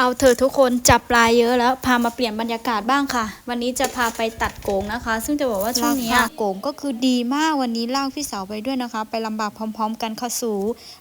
เอาเธอะทุกคนจับปลาเยอะแล้ว พามาเปลี่ยนบรรยากาศบ้างค่ะ วันนี้จะพาไปตัดโกงนะคะ ซึ่งจะบอกว่าช่วงเนี้ยราคาโกงก็คือดีมากวันนี้ลากพี่สาวไปด้วยนะคะ ไปลำบากพร้อม ๆ กันค่ะสู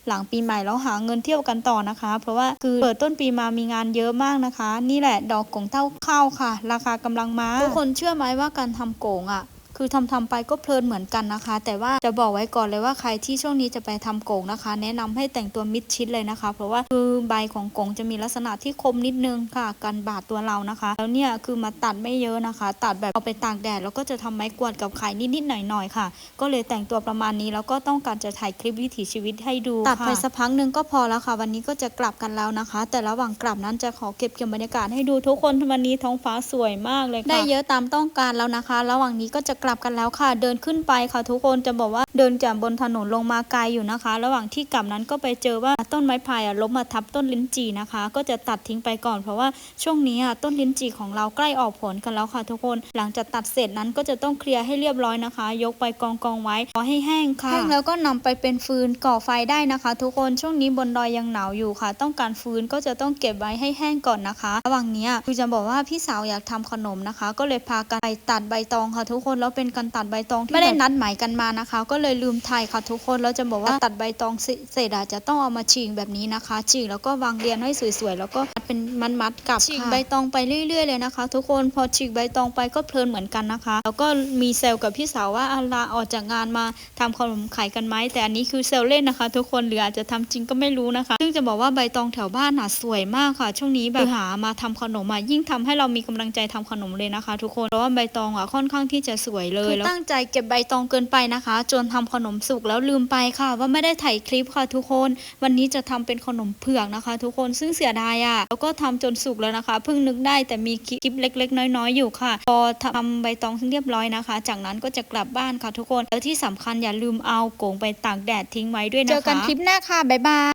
หลังปีใหม่แล้วหาเงินเที่ยวกันต่อนะคะ เพราะว่าคือเปิดต้นปีมามีงานเยอะมากนะคะ นี่แหละดอกโกงเต้าข้าวค่ะ ราคากำลังมาทุกคนเชื่อไหมว่าการทำโกงอะ คือทำทำไปก็เพลินเหมือนกันนะคะ แต่ว่าจะบอกไว้ก่อนเลยว่าใครที่ช่วงนี้จะไปทำโกงนะคะ แนะนำให้แต่งตัวมิดชิดเลยนะคะ เพราะว่าคือใบของโกงจะมีลักษณะที่คมนิดนึงค่ะกันบาดตัวเรานะคะ แล้วเนี่ยคือมาตัดไม่เยอะนะคะ ตัดแบบเอาไปตากแดดแล้วก็จะทำไม้กวาดกับไข่นิดๆหน่อยๆค่ะ ก็เลยแต่งตัวประมาณนี้แล้วก็ต้องการจะถ่ายคลิปวิถีชีวิตให้ดูตัดไปสักพักหนึ่งก็พอแล้วค่ะ วันนี้ก็จะกลับกันแล้วนะคะ แต่ระหว่างกลับนั้นจะขอเก็บเกี่ยวบรรยากาศให้ดูทุกคนวันนี้ท้องฟ้าสวยมากเลยค่ะได้เยอะตามต้องการแล้วนะคะ ระหว่างนี้ก็จะกลับกันแล้วค่ะ เดินขึ้นไปค่ะ ทุกคนจะบอกว่าเดินจากบนถนนลงมาไกลอยู่นะคะ ระหว่างที่กลับนั้นก็ไปเจอว่าต้นไม้พายอ่ล้มมาทับต้นลิ้นจี่นะคะ ก็จะตัดทิ้งไปก่อนเพราะว่าช่วงนี้ต้นลิ้นจี่ของเราใกล้ออกผลกันแล้วค่ะ ทุกคนหลังจากตัดเสร็จนั้นก็จะต้องเคลียร์ให้เรียบร้อยนะคะ ยกไปกองกองไว้รอให้แห้งค่ะแห้งแล้วก็นำไปเป็นฟืนก่อไฟได้นะคะ ทุกคนช่วงนี้บนดอยยังหนาวอยู่ค่ะ ต้องการฟืนก็จะต้องเก็บไว้ให้แห้งก่อนนะคะ ระหว่างนี้คือจะบอกว่าพี่สาวอยากทำขนมนะคะ ก็เลยพากันไปตัดใบตองค่ะ ทุกคนแล้วเป็นการตัดใบตองที่ไม่ได้นัดหมายกันมานะคะ ก็เลยลืมถ่ายค่ะทุกคนแล้วจะบอกว่าตัดใบตองเสเสร็จอะจะต้องเอามาฉีกแบบนี้นะคะฉีกแล้วก็วางเรียงให้สวยๆแล้วก็เป็นมัดๆกับฉีกใบตองไปเรื่อยๆเลยนะคะ ทุกคนพอฉีกใบตองไปก็เพลินเหมือนกันนะคะ แล้วก็มีเซลล์กับพี่สาวว่าอาลาออกจากงานมาทำขนมขายกันไหมแต่อันนี้คือเซลล์เล่นนะคะ ทุกคนหรืออาจจะทำจริงก็ไม่รู้นะคะ ซึ่งจะบอกว่าใบตองแถวบ้านน่ะสวยมากค่ะ ช่วงนี้แบบหามาทำขนมอะยิ่งทำให้เรามีกำลังใจทำขนมเลยนะคะ ทุกคนเพราะว่าใบตองอะค่อนข้างที่จะสวยเลยแล้วตั้งใจเก็บใบตองเกินไปนะคะ จนทำขนมสุกแล้วลืมไปค่ะ ว่าไม่ได้ถ่ายคลิปค่ะทุกคน วันนี้จะทำเป็นขนมเผือกนะคะ ทุกคนซึ่งเสียดายอะแล้วก็ทำจนสุกแล้วนะคะ เพิ่งนึกได้แต่มีคลิปเล็ก ๆ น้อยๆอยู่ค่ะ พอทำใบตองเรียบร้อยนะคะ จากนั้นก็จะกลับบ้านค่ะทุกคนแล้วที่สำคัญอย่าลืมเอาโกงไปตากแดดทิ้งไว้ด้วยนะคะเจอกันคลิปหน้าค่ะบ๊ายบาย